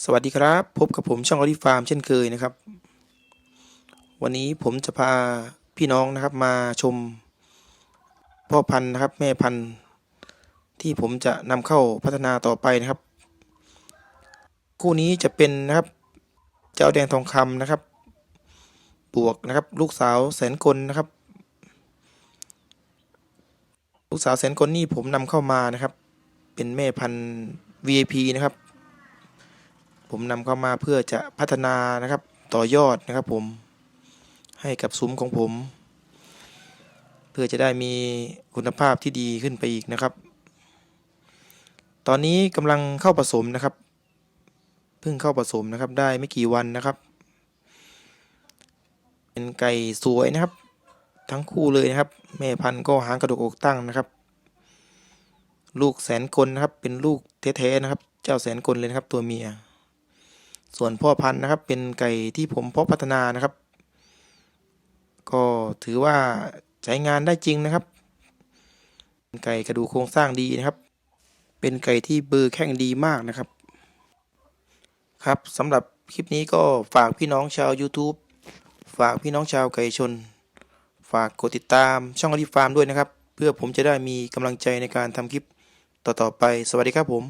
สวัสดีครับ พบกับผมช่องออริฟาร์มเช่นเคยนะครับ วันนี้ผมจะพาพี่น้องนะครับมาชม พ่อพันธุ์นะครับแม่พันธุ์ที่ผมจะนำเข้าพัฒนาต่อไปนะครับ คู่นี้จะเป็นนะครับ เจ้าแดงทองคำนะครับ บวกนะครับ ลูกสาวแสนกลนะครับ ลูกสาวแสนกลนี่ผมนำเข้ามานะครับ เป็นแม่พันธุ์ VIP นะครับ ผมนำเข้ามาเพื่อจะพัฒนานะครับต่อยอดนะครับผมให้กับซุ้มของผม เพื่อจะได้มีคุณภาพที่ดีขึ้นไปอีกนะครับ ตอนนี้กำลังเข้าผสมนะครับเพิ่งเข้าผสมนะครับได้ไม่กี่วันนะครับ เป็นไก่สวยนะครับ ทั้งคู่เลยนะครับ แม่พันธุ์ก็หางกระดูกอกตั้งนะครับ ลูกแสนกลนะครับเป็นลูกแท้ๆนะครับ เจ้าแสนกลเลยนะครับตัวเมีย ส่วนพ่อพันธุ์นะครับเป็นไก่ที่ผมเพาะพัฒนานะครับ ก็ถือว่าใช้งานได้จริงนะครับ เป็นไก่กระดูกโครงสร้างดีนะครับ เป็นไก่ที่เบอร์แข้งดีมากนะครับ ครับสำหรับคลิปนี้ก็ฝากพี่น้องชาว YouTube ฝากพี่น้องชาวไก่ชน ฝากกดติดตามช่องอลิฟาร์มด้วยนะครับ เพื่อผมจะได้มีกำลังใจในการทำคลิปต่อๆไป สวัสดีครับผม